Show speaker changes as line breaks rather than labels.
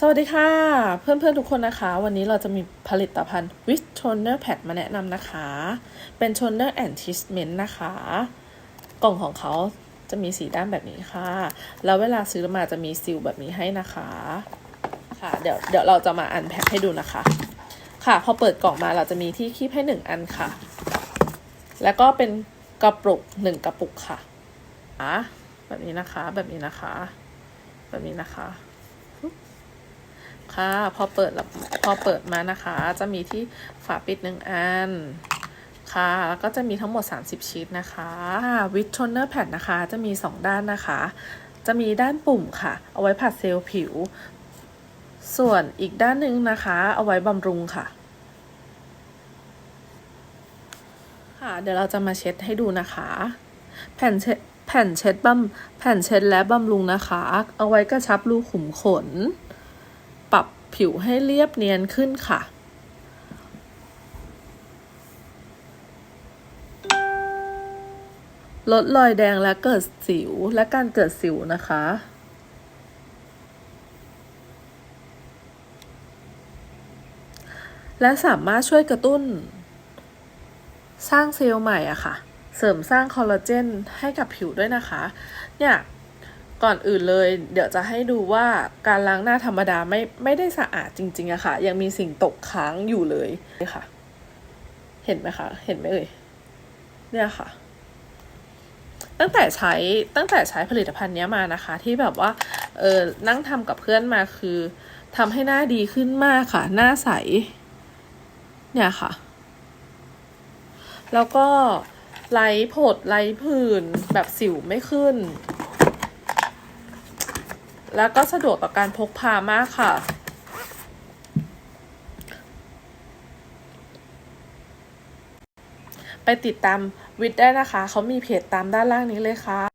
สวัสดีค่ะ เพื่อนๆทุกคนนะคะ วันนี้เราจะมีผลิตภัณฑ์ With Toner Pad มาแนะนำนะคะ เป็น Toner and Treatment นะคะ กล่องของเขาจะมีสีด้านแบบนี้ค่ะ แล้วเวลาซื้อมาจะมีซิลแบบนี้ให้นะคะค่ะเดี๋ยวเดี๋ยวเราจะมาอันแพ็คให้ดูนะคะ ค่ะพอเปิดกล่องมาเราจะมีที่คีบให้หนึ่งอันค่ะ แล้วก็เป็นกระปุกหนึ่งกระปุกค่ะอะแบบนี้นะคะแบบนี้นะคะ แบบนี้นะคะ ค่ะ พอเปิดพอเปิดมานะคะ จะมีที่ฝาปิดหนึ่งอันค่ะ แล้วก็จะมีทั้งหมด 30 ชิ้นนะคะวิทโทนเนอร์แพดนนะคะ จะมี 2 ด้านนะคะ จะมีด้านปุ่มค่ะ เอาไว้ผัดเซลล์ผิว ส่วนอีกด้านหนึ่งนะคะ เอาไว้บำรุงค่ะค่ะ เดี๋ยวเราจะมาเช็ดให้ดูนะคะ แผ่นเช็ดแผ่นเช็ดบำแผ่นเช็ดและบำรุงนะคะ เอาไว้กระชับรูขุมขน ผิวให้เรียบเนียนขึ้นค่ะ ลดรอยแดงและเกิดสิวและการเกิดสิวนะคะและสามารถช่วยกระตุ้น สร้างเซลล์ใหม่อะค่ะ เสริมสร้างคอลลาเจนให้กับผิวด้วยนะคะ เนี่ย ก่อนอื่นเลย เดี๋ยวจะให้ดูว่าการล้างหน้าธรรมดาไม่ไม่ได้สะอาดจริงๆอะค่ะ ยังมีสิ่งตกค้างอยู่เลยนี่ค่ะ เห็นไหมคะ เห็นไหมเอ่ยเนี่ยค่ะ ตั้งแต่ใช้ตั้งแต่ใช้ผลิตภัณฑ์นี้มานะคะ ที่แบบว่าเออนั่งทำกับเพื่อนมาคือทำให้หน้าดีขึ้นมากค่ะ หน้าใส เนี่ยค่ะ แล้วก็ไร้ผดไร้ผื่นแบบสิวไม่ขึ้น แล้วก็สะดวกต่อการพกพามากค่ะ ไปติดตามวิทย์ได้นะคะ เขามีเพจตามด้านล่างนี้เลยค่ะ